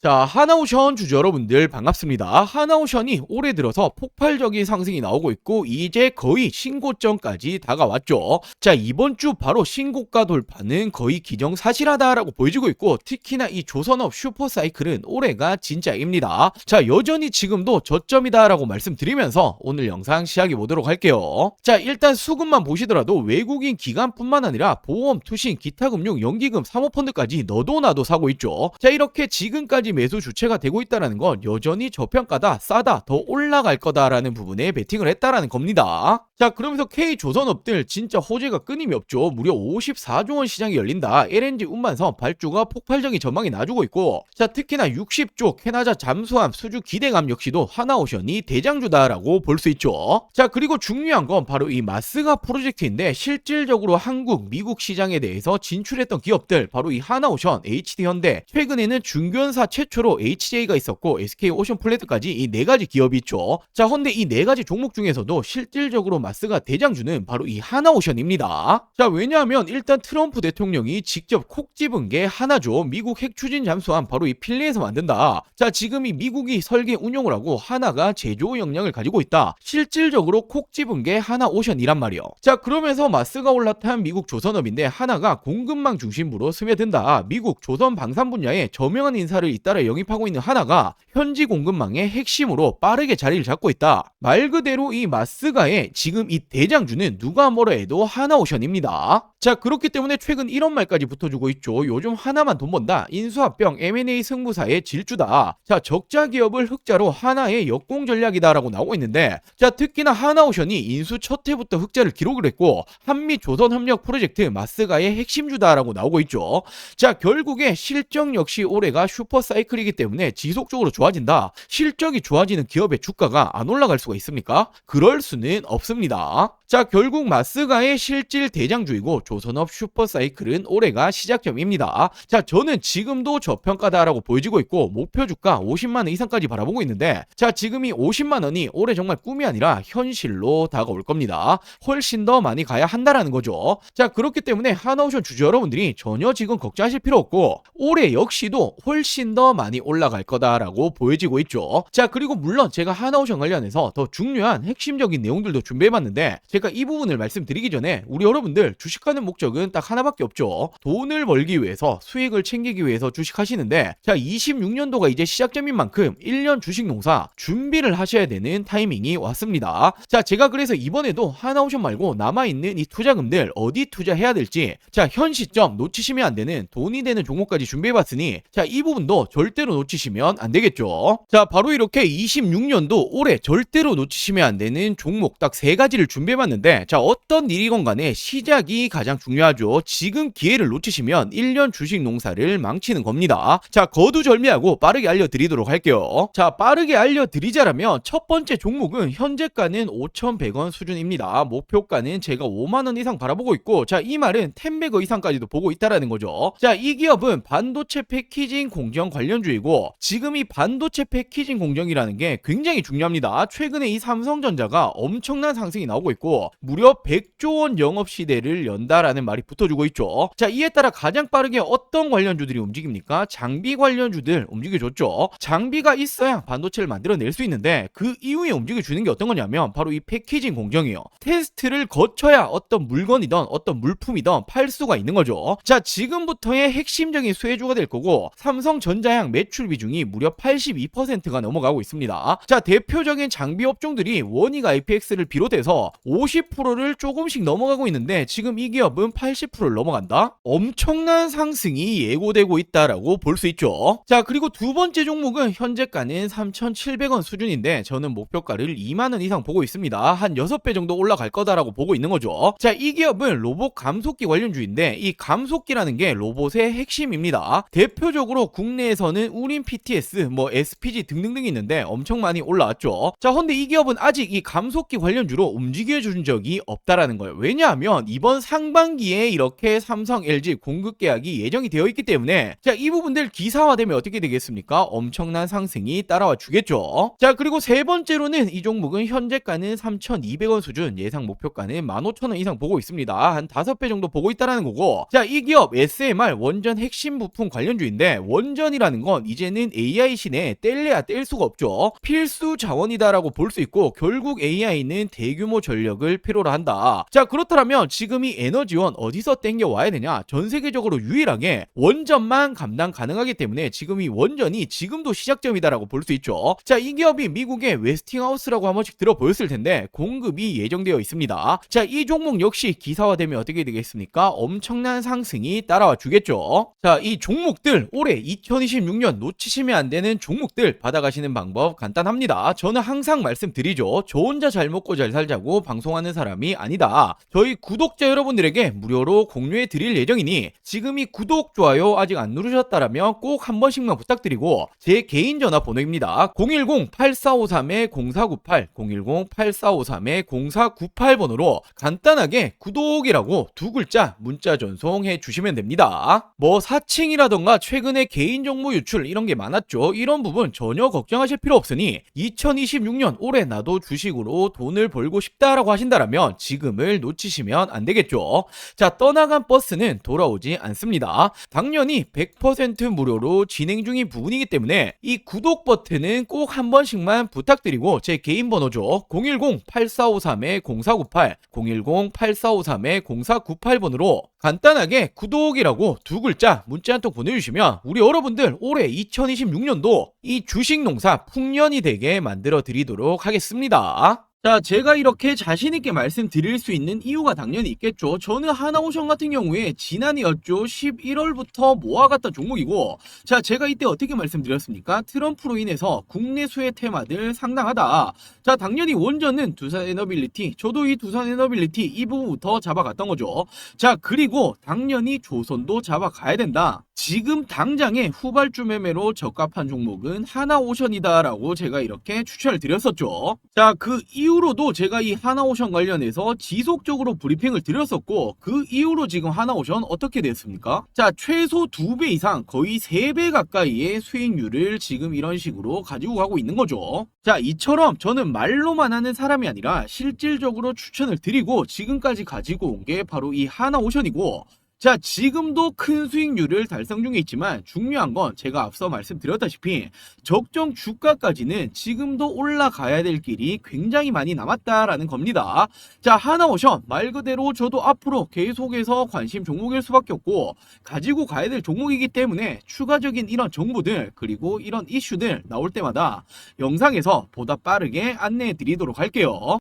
자, 하나오션 주주 여러분들 반갑습니다. 하나오션이 올해 들어서 폭발적인 상승이 나오고 있고 이제 거의 신고점까지 다가왔죠. 자, 이번 주 바로 신고가 돌파는 거의 기정사실하다라고 보여지고 있고 특히나 이 조선업 슈퍼사이클은 올해가 진짜입니다. 자, 여전히 지금도 저점이다라고 말씀드리면서 오늘 영상 시작해 보도록 할게요. 자, 일단 수급만 보시더라도 외국인 기관뿐만 아니라 보험, 투신, 기타 금융, 연기금, 사모펀드까지 너도 나도 사고 있죠. 자, 이렇게 지금까지 매수 주체가 되고 있다는 건 여전히 저평가다, 싸다, 더 올라갈 거다라는 부분에 베팅을 했다라는 겁니다. 자, 그러면서 K 조선업들 진짜 호재가 끊임이 없죠. 무려 54조 원 시장이 열린다. LNG 운반선 발주가 폭발적인 전망이 나주고 있고, 자, 특히나 60조 캐나자 잠수함 수주 기대감 역시도 하나오션이 대장주다라고 볼 수 있죠. 자, 그리고 중요한 건 바로 이 마스가 프로젝트인데 실질적으로 한국, 미국 시장에 대해서 진출했던 기업들 바로 이 하나오션, HD현대, 최근에는 중견사 최초로 HJ가 있었고 SK 오션플레드까지 이 네 가지 기업이 있죠. 자, 헌데 이 네 가지 종목 중에서도 실질적으로 마스가 대장주는 바로 이 하나오션입니다. 자, 왜냐하면 일단 트럼프 대통령이 직접 콕 집은 게 하나죠. 미국 핵 추진 잠수함 바로 이 필리에서 만든다. 자, 지금 이 미국이 설계 운용을 하고 하나가 제조 역량을 가지고 있다. 실질적으로 콕 집은 게 하나오션이란 말이요. 자, 그러면서 마스가 올라탄 미국 조선업인데 하나가 공급망 중심부로 스며든다. 미국 조선 방산 분야에 저명한 인사를 잇따라 영입하고 있는 하나가 현지 공급망의 핵심으로 빠르게 자리를 잡고 있다. 말 그대로 이 마스가의 지금 이 대장주는 누가 뭐라 해도 하나오션입니다. 자, 그렇기 때문에 최근 이런 말까지 붙어주고 있죠. 요즘 하나만 돈 번다. 인수합병 M&A 승부사의 질주다. 자, 적자 기업을 흑자로 하나의 역공 전략이다라고 나오고 있는데, 자, 특히나 하나오션이 인수 첫 해부터 흑자를 기록을 했고, 한미 조선 협력 프로젝트 마스가의 핵심주다라고 나오고 있죠. 자, 결국에 실적 역시 올해가 슈퍼 사이클이기 때문에 지속적으로 좋아진다. 실적이 좋아지는 기업의 주가가 안 올라갈 수가 있습니까? 그럴 수는 없습니다. 자, 결국 마스가의 실질 대장주이고 조선업 슈퍼사이클은 올해가 시작점입니다. 자, 저는 지금도 저평가다라고 보여지고 있고 목표 주가 50만 원 이상까지 바라보고 있는데 자, 지금 이 50만 원이 올해 정말 꿈이 아니라 현실로 다가올 겁니다. 훨씬 더 많이 가야 한다라는 거죠. 자, 그렇기 때문에 하나오션 주주 여러분들이 전혀 지금 걱정하실 필요 없고 올해 역시도 훨씬 더 많이 올라갈 거다라고 보여지고 있죠. 자, 그리고 물론 제가 하나오션 관련해서 더 중요한 핵심적인 내용들도 준비해봤는데 제가 이 부분을 말씀드리기 전에 우리 여러분들 주식 하는 목적은 딱 하나밖에 없죠. 돈을 벌기 위해서 수익을 챙기기 위해서 주식하시는데 자 26년도가 이제 시작점인 만큼 1년 주식 농사 준비를 하셔야 되는 타이밍이 왔습니다. 자 제가 그래서 이번에도 하나오션 말고 남아있는 이 투자금들 어디 투자해야 될지 자 현 시점 놓치시면 안 되는 돈이 되는 종목까지 준비해봤으니 자 이 부분도 절대로 놓치시면 안 되겠죠. 자 바로 이렇게 26년도 올해 절대로 놓치시면 안 되는 종목 딱 세 가지를 준비해봤는데 자 어떤 일이건 간에 시작이 가장 중요하죠. 지금 기회를 놓치시면 1년 주식 농사를 망치는 겁니다. 자 거두절미하고 빠르게 알려드리도록 할게요. 자 빠르게 알려드리자라면 첫 번째 종목은 현재가는 5,100원 수준입니다. 목표가는 제가 5만원 이상 바라보고 있고 자 이 말은 10배거 이상까지도 보고 있다라는 거죠. 자 이 기업은 반도체 패키징 공정 관련주이고 지금 이 반도체 패키징 공정이라는 게 굉장히 중요합니다. 최근에 이 삼성전자가 엄청난 상승이 나오고 있고 무려 100조 원 영업 시대를 연다 라는 말이 붙어주고 있죠. 자 이에 따라 가장 빠르게 어떤 관련주들이 움직입니까? 장비 관련주들 움직여줬죠. 장비가 있어야 반도체를 만들어낼 수 있는데 그 이후에 움직여주는 게 어떤 거냐면 바로 이 패키징 공정이요. 테스트를 거쳐야 어떤 물건이든 어떤 물품이든 팔 수가 있는 거죠. 자 지금부터의 핵심적인 수혜주가 될 거고 삼성전자향 매출 비중이 무려 82%가 넘어가고 있습니다. 자 대표적인 장비 업종들이 원익 IPX를 비롯해서 50%를 조금씩 넘어가고 있는데 지금 이 기업 은 80%를 넘어간다? 엄청난 상승이 예고되고 있다라고 볼 수 있죠. 자, 그리고 두 번째 종목은 현재가는 3,700원 수준인데 저는 목표가를 2만 원 이상 보고 있습니다. 한 6배 정도 올라갈 거다라고 보고 있는 거죠. 자, 이 기업은 로봇 감속기 관련주인데 이 감속기라는 게 로봇의 핵심입니다. 대표적으로 국내에서는 우린 PTS, 뭐 SPG 등등등 있는데 엄청 많이 올라왔죠. 자, 근데 이 기업은 아직 이 감속기 관련주로 움직여 준 적이 없다라는 거예요. 왜냐하면 이번 상반 상반기에 이렇게 삼성, LG 공급 계약이 예정이 되어 있기 때문에 자, 이 부분들 기사화되면 어떻게 되겠습니까? 엄청난 상승이 따라와 주겠죠. 자, 그리고 세 번째로는 이 종목은 현재가는 3,200원 수준, 예상 목표가는 15,000원 이상 보고 있습니다. 한 5배 정도 보고 있다라는 거고. 자, 이 기업 SMR 원전 핵심 부품 관련주인데 원전이라는 건 이제는 AI 신에 뗄래야 뗄 수가 없죠. 필수 자원이다라고 볼 수 있고 결국 AI는 대규모 전력을 필요로 한다. 자, 그렇다면 지금 이 에너지 원 어디서 땡겨 와야 되냐? 전 세계적으로 유일하게 원전만 감당 가능하기 때문에 지금 이 원전이 지금도 시작점이다라고 볼 수 있죠. 자, 이 기업이 미국의 웨스팅하우스라고 한 번씩 들어보였을 텐데 공급이 예정되어 있습니다. 자, 이 종목 역시 기사화되면 어떻게 되겠습니까? 엄청난 상승이 따라와 주겠죠. 자, 이 종목들 올해 2026년 놓치시면 안 되는 종목들 받아가시는 방법 간단합니다. 저는 항상 말씀드리죠. 저 혼자 잘 먹고 잘 살자고 방송하는 사람이 아니다. 저희 구독자 여러분들 에게 무료로 공유해 드릴 예정이니 지금 이 구독, 좋아요 아직 안 누르셨다라면 꼭 한 번씩만 부탁드리고 제 개인 전화번호입니다. 010-8453-0498, 010-8453-0498번호로 간단하게 구독이라고 두 글자 문자 전송해 주시면 됩니다. 뭐 사칭이라던가 최근에 개인 정보 유출 이런 게 많았죠. 이런 부분 전혀 걱정하실 필요 없으니 2026년 올해 나도 주식으로 돈을 벌고 싶다라고 하신다라면 지금을 놓치시면 안 되겠죠. 자, 떠나간 버스는 돌아오지 않습니다. 당연히 100% 무료로 진행 중인 부분이기 때문에 이 구독 버튼은 꼭 한 번씩만 부탁드리고 제 개인 번호죠. 010-8453-0498, 010-8453-0498번으로 간단하게 구독이라고 두 글자 문자 한 통 보내주시면 우리 여러분들 올해 2026년도 이 주식 농사 풍년이 되게 만들어 드리도록 하겠습니다. 자, 제가 이렇게 자신있게 말씀드릴 수 있는 이유가 당연히 있겠죠. 저는 하나오션 같은 경우에 지난해였죠. 11월부터 모아갔던 종목이고, 자, 제가 이때 어떻게 말씀드렸습니까? 트럼프로 인해서 국내 수혜 테마들 상당하다. 자, 당연히 원전은 두산 에너빌리티, 저도 이 두산 에너빌리티 이 부분부터 잡아갔던 거죠. 자, 그리고 당연히 조선도 잡아가야 된다. 지금 당장에 후발주 매매로 적합한 종목은 하나오션이다라고 제가 이렇게 추천을 드렸었죠. 자, 그 이후로도 제가 이 하나오션 관련해서 지속적으로 브리핑을 드렸었고, 그 이후로 지금 하나오션 어떻게 됐습니까? 자, 최소 2배 이상, 거의 3배 가까이의 수익률을 지금 이런 식으로 가지고 가고 있는 거죠. 자, 이처럼 저는 말로만 하는 사람이 아니라 실질적으로 추천을 드리고 지금까지 가지고 온 게 바로 이 하나오션이고, 자, 지금도 큰 수익률을 달성 중에 있지만 중요한 건 제가 앞서 말씀드렸다시피 적정 주가까지는 지금도 올라가야 될 길이 굉장히 많이 남았다라는 겁니다. 자, 하나오션 말 그대로 저도 앞으로 계속해서 관심 종목일 수밖에 없고 가지고 가야 될 종목이기 때문에 추가적인 이런 정보들 그리고 이런 이슈들 나올 때마다 영상에서 보다 빠르게 안내해 드리도록 할게요.